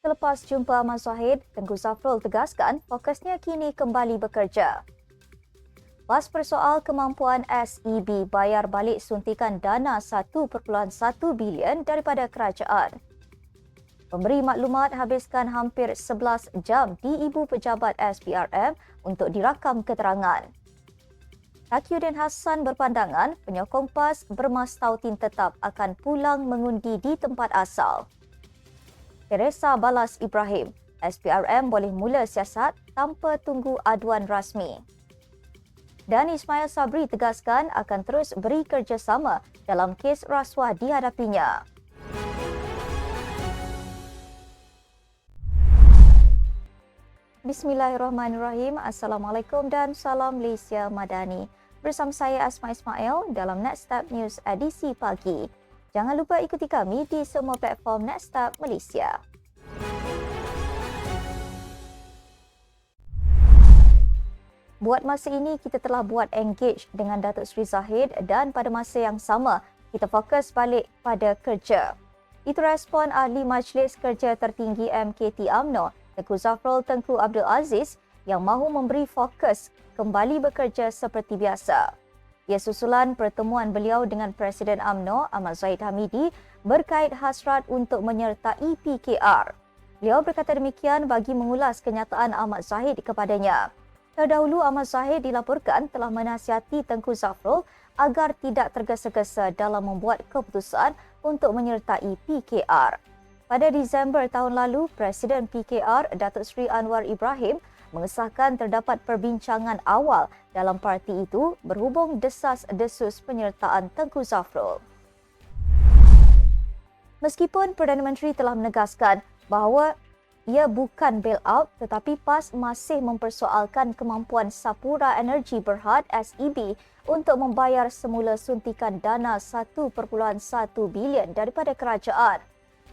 Selepas jumpa Ahmad Zahid, Tengku Zafrul tegaskan fokusnya kini kembali bekerja. PAS persoal kemampuan SEB bayar balik suntikan dana 1.1 bilion daripada kerajaan. Pemberi maklumat habiskan hampir 11 jam di Ibu Pejabat SPRM untuk dirakam keterangan. Takyudin Hassan berpandangan penyokong PAS bermastautin tetap akan pulang mengundi di tempat asal. Teresa Balas Ibrahim, SPRM boleh mula siasat tanpa tunggu aduan rasmi. Dan Ismail Sabri tegaskan akan terus beri kerjasama dalam kes rasuah dihadapinya. Bismillahirrahmanirrahim. Assalamualaikum dan salam Malaysia Madani. Bersama saya Asma Ismail dalam Next Step News edisi pagi. Jangan lupa ikuti kami di semua platform Next Step Malaysia. Buat masa ini kita telah buat engage dengan Datuk Sri Zahid dan pada masa yang sama kita fokus balik pada kerja. Itu respon ahli Majlis Kerja Tertinggi MKT AMNO Tengku Zafrul Tengku Abdul Aziz yang mahu memberi fokus kembali bekerja seperti biasa. Ia susulan pertemuan beliau dengan Presiden AMNO Ahmad Zahid Hamidi berkait hasrat untuk menyertai PKR. Beliau berkata demikian bagi mengulas kenyataan Ahmad Zahid kepadanya. Terdahulu Ahmad Zahid dilaporkan telah menasihati Tengku Zafrul agar tidak tergesa-gesa dalam membuat keputusan untuk menyertai PKR. Pada Disember tahun lalu, Presiden PKR Datuk Seri Anwar Ibrahim mengesahkan terdapat perbincangan awal dalam parti itu berhubung desas-desus penyertaan Tengku Zafrul. Meskipun Perdana Menteri telah menegaskan bahawa ia bukan bailout tetapi PAS masih mempersoalkan kemampuan Sapura Energy Berhad SEB untuk membayar semula suntikan dana 1.1 bilion daripada kerajaan.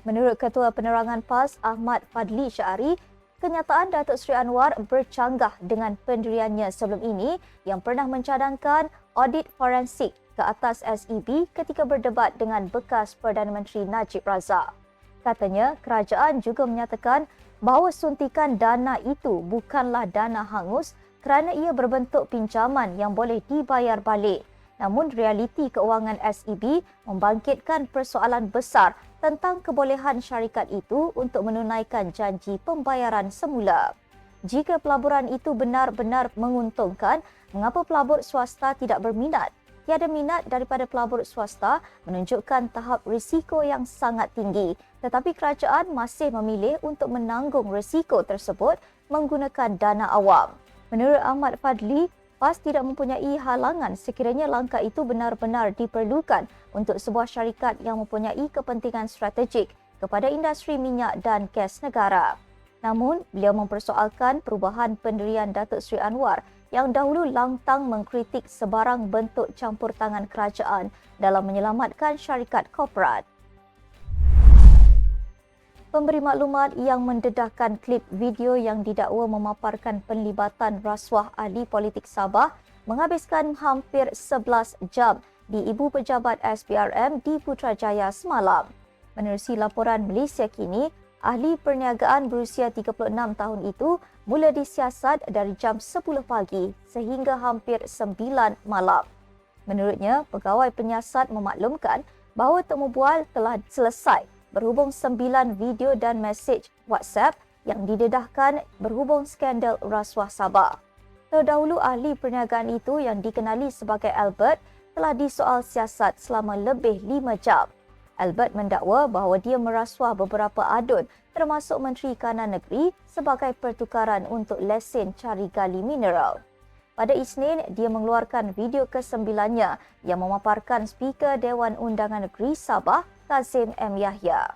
Menurut Ketua Penerangan PAS Ahmad Fadli Syari, kenyataan Datuk Seri Anwar bercanggah dengan pendiriannya sebelum ini yang pernah mencadangkan audit forensik ke atas SEB ketika berdebat dengan bekas Perdana Menteri Najib Razak. Katanya, kerajaan juga menyatakan bahawa suntikan dana itu bukanlah dana hangus kerana ia berbentuk pinjaman yang boleh dibayar balik. Namun realiti keuangan SEB membangkitkan persoalan besar tentang kebolehan syarikat itu untuk menunaikan janji pembayaran semula. Jika pelaburan itu benar-benar menguntungkan, mengapa pelabur swasta tidak berminat? Tiada minat daripada pelabur swasta menunjukkan tahap risiko yang sangat tinggi. Tetapi kerajaan masih memilih untuk menanggung risiko tersebut menggunakan dana awam. Menurut Ahmad Fadli, PAS tidak mempunyai halangan sekiranya langkah itu benar-benar diperlukan untuk sebuah syarikat yang mempunyai kepentingan strategik kepada industri minyak dan gas negara. Namun, beliau mempersoalkan perubahan pendirian Datuk Seri Anwar yang dahulu lantang mengkritik sebarang bentuk campur tangan kerajaan dalam menyelamatkan syarikat korporat. Pemberi maklumat yang mendedahkan klip video yang didakwa memaparkan penlibatan rasuah ahli politik Sabah menghabiskan hampir 11 jam di Ibu Pejabat SPRM di Putrajaya semalam. Menerusi laporan Malaysia kini, ahli perniagaan berusia 36 tahun itu mula disiasat dari jam 10 pagi sehingga hampir 9 malam. Menurutnya, pegawai penyiasat memaklumkan bahawa temu bual telah selesai berhubung sembilan video dan mesej WhatsApp yang didedahkan berhubung skandal rasuah Sabah. Terdahulu ahli perniagaan itu yang dikenali sebagai Albert telah disoal siasat selama lebih lima jam. Albert mendakwa bahawa dia merasuah beberapa adun termasuk Menteri Kanan Negeri sebagai pertukaran untuk lesen cari gali mineral. Pada Isnin, dia mengeluarkan video kesembilannya yang memaparkan Speaker Dewan Undangan Negeri Sabah Kazim M. Yahya.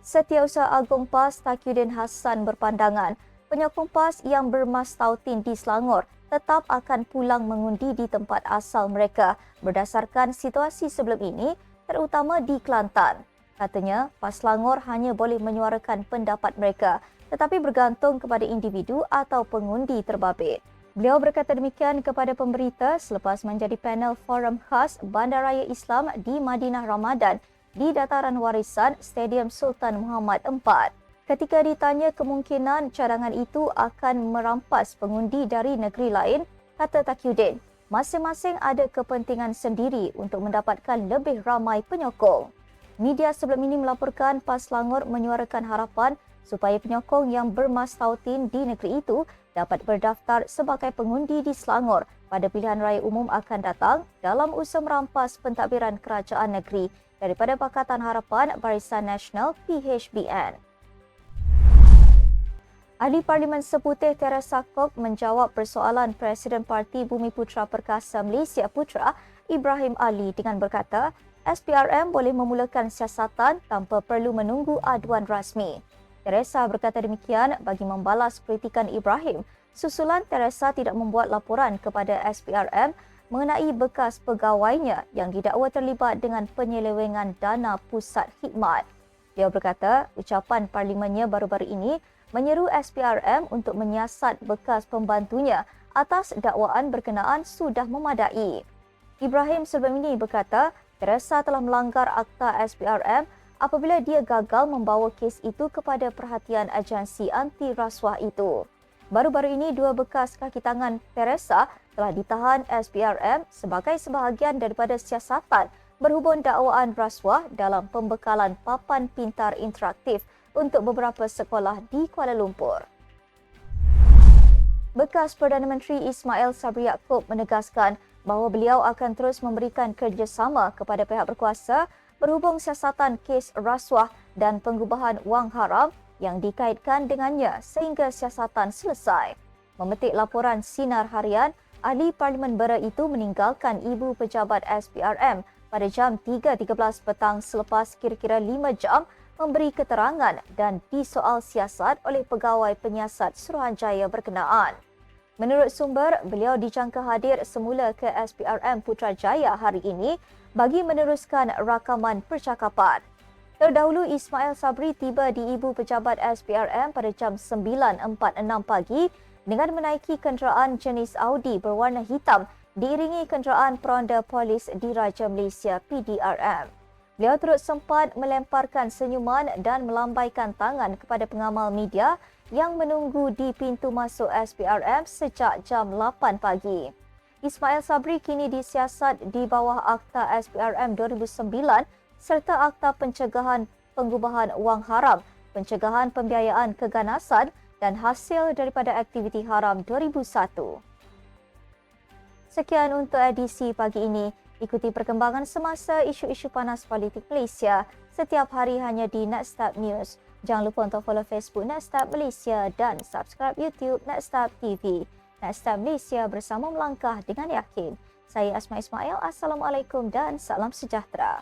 Setiausaha Agung PAS Takyudin Hassan berpandangan penyokong PAS yang bermastautin di Selangor tetap akan pulang mengundi di tempat asal mereka berdasarkan situasi sebelum ini terutama di Kelantan. Katanya, PAS Selangor hanya boleh menyuarakan pendapat mereka tetapi bergantung kepada individu atau pengundi terbabit. Beliau berkata demikian kepada pemberita selepas menjadi panel forum khas Bandaraya Islam di Madinah Ramadan di dataran warisan Stadium Sultan Muhammad IV. Ketika ditanya kemungkinan cadangan itu akan merampas pengundi dari negeri lain, kata Takyudin, masing-masing ada kepentingan sendiri untuk mendapatkan lebih ramai penyokong. Media sebelum ini melaporkan PAS Selangor menyuarakan harapan supaya penyokong yang bermastautin di negeri itu dapat berdaftar sebagai pengundi di Selangor pada pilihan raya umum akan datang dalam usaha merampas pentadbiran kerajaan negeri daripada Pakatan Harapan Barisan Nasional PHBN. Ahli Parlimen Seputih Teresa Kok menjawab persoalan Presiden Parti Bumi Putra Perkasa Malaysia Putra Ibrahim Ali dengan berkata SPRM boleh memulakan siasatan tanpa perlu menunggu aduan rasmi. Teresa berkata demikian bagi membalas kritikan Ibrahim susulan Teresa tidak membuat laporan kepada SPRM mengenai bekas pegawainya yang didakwa terlibat dengan penyelewengan dana pusat khidmat. Dia berkata ucapan parlimennya baru-baru ini menyeru SPRM untuk menyiasat bekas pembantunya atas dakwaan berkenaan sudah memadai. Ibrahim sebelum ini berkata Teresa telah melanggar akta SPRM apabila dia gagal membawa kes itu kepada perhatian agensi anti rasuah itu. Baru-baru ini dua bekas kaki tangan Teresa telah ditahan SPRM sebagai sebahagian daripada siasatan berhubung dakwaan rasuah dalam pembekalan papan pintar interaktif untuk beberapa sekolah di Kuala Lumpur. Bekas Perdana Menteri Ismail Sabri Yaakob menegaskan bahawa beliau akan terus memberikan kerjasama kepada pihak berkuasa berhubung siasatan kes rasuah dan pengubahan wang haram yang dikaitkan dengannya sehingga siasatan selesai. Memetik laporan Sinar Harian, ahli Parlimen Bera itu meninggalkan ibu pejabat SPRM pada jam 3.13 petang selepas kira-kira 5 jam memberi keterangan dan disoal siasat oleh pegawai penyiasat Suruhanjaya berkenaan. Menurut sumber, beliau dijangka hadir semula ke SPRM Putrajaya hari ini bagi meneruskan rakaman percakapan. Terdahulu Ismail Sabri tiba di ibu pejabat SPRM pada jam 9.46 pagi dengan menaiki kenderaan jenis Audi berwarna hitam diiringi kenderaan peronda polis Diraja Malaysia PDRM. Beliau turut sempat melemparkan senyuman dan melambaikan tangan kepada pengamal media yang menunggu di pintu masuk SPRM sejak jam 8 pagi. Ismail Sabri kini disiasat di bawah Akta SPRM 2009 serta Akta Pencegahan Pengubahan Wang Haram, Pencegahan Pembiayaan Keganasan dan Hasil daripada Aktiviti Haram 2001. Sekian untuk edisi pagi ini. Ikuti perkembangan semasa isu-isu panas politik Malaysia setiap hari hanya di Netstab News. Jangan lupa untuk follow Facebook Netstab Malaysia dan subscribe YouTube Netstab TV. Netstab Malaysia bersama melangkah dengan yakin. Saya Asma Ismail. Assalamualaikum dan salam sejahtera.